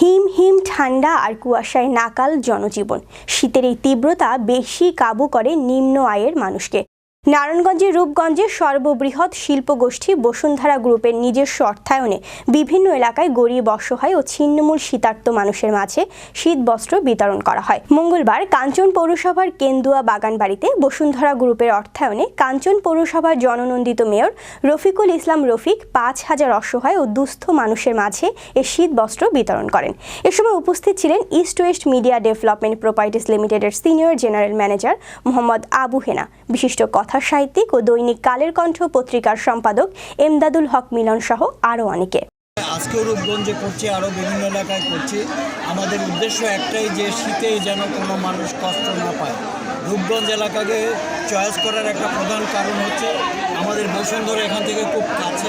হিম হিম ঠান্ডা আর কুয়াশায় নাকাল জনজীবন। শীতের এই তীব্রতা বেশি কাবু করে নিম্ন আয়ের মানুষকে। নারায়ণগঞ্জের রূপগঞ্জে সর্ববৃহৎ শিল্পগোষ্ঠী বসুন্ধরা গ্রুপের নিজস্ব অর্থায়নে বিভিন্ন এলাকায় গরিব, অসহায় ও ছিন্নমূল শীতার্ত মানুষের মাঝে শীত বস্ত্র বিতরণ করা হয়। মঙ্গলবার কাঞ্চন পৌরসভার কেন্দুয়া বাগানবাড়িতে বসুন্ধরা গ্রুপের অর্থায়নে কাঞ্চন পৌরসভার জননন্দিত মেয়র রফিকুল ইসলাম রফিক পাঁচ হাজার অসহায় ও দুস্থ মানুষের মাঝে এ শীত বস্ত্র বিতরণ করেন। এ সময় উপস্থিত ছিলেন East West media development properties লিমিটেডের senior general manager Mohammad Abu Hena. বিশিষ্ট কথা সাহিত্যিক ও দৈনিক কালের কণ্ঠ পত্রিকার সম্পাদক এমদাদুল হক মিলন সহ আরও অনেকে। আজকেও রূপগঞ্জে করছি, আরও বিভিন্ন এলাকায় করছি। আমাদের উদ্দেশ্য একটাই যে শীতে যেন কোনো মানুষ কষ্ট না পায়। রূপগঞ্জ এলাকাকে চয়েস করার একটা প্রধান কারণ হচ্ছে আমাদের বসুন্ধরা এখান থেকে খুব কাছে।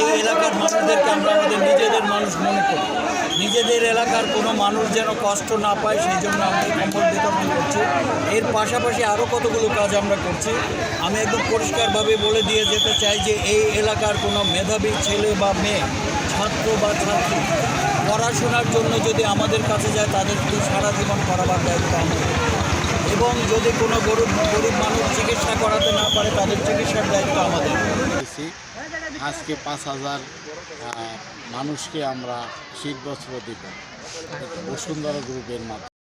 এই এলাকার মানুষদেরকে আমরা আমাদের নিজেদের মানুষ মনে করি। নিজেদের এলাকার কোনো মানুষ যেন কষ্ট না পায়, সেই জন্য আমরা কম্বল বিতরণ করছি। এর পাশাপাশি আরও কতগুলো কাজ আমরা করছি, আমি একদম পরিষ্কারভাবে বলে দিয়ে যেতে চাই যে এই এলাকার কোনো মেধাবী ছেলে বা মেয়ে, ছাত্র বা ছাত্রী পড়াশোনার জন্য যদি আমাদের কাছে যায় তাদের তো সারা জীবন পড়াবার দায়িত্ব এবং যদি কোনো গরিব গরিব মানুষ চিকিৎসা করাতে না পারে, তাদের চিকিৎসার দায়িত্ব আমাদের। আজকে পাঁচ হাজার মানুষকে আমরা শীত বস্ত্র দিব। বসুন্ধরা গ্রুপের মাধ্যমে।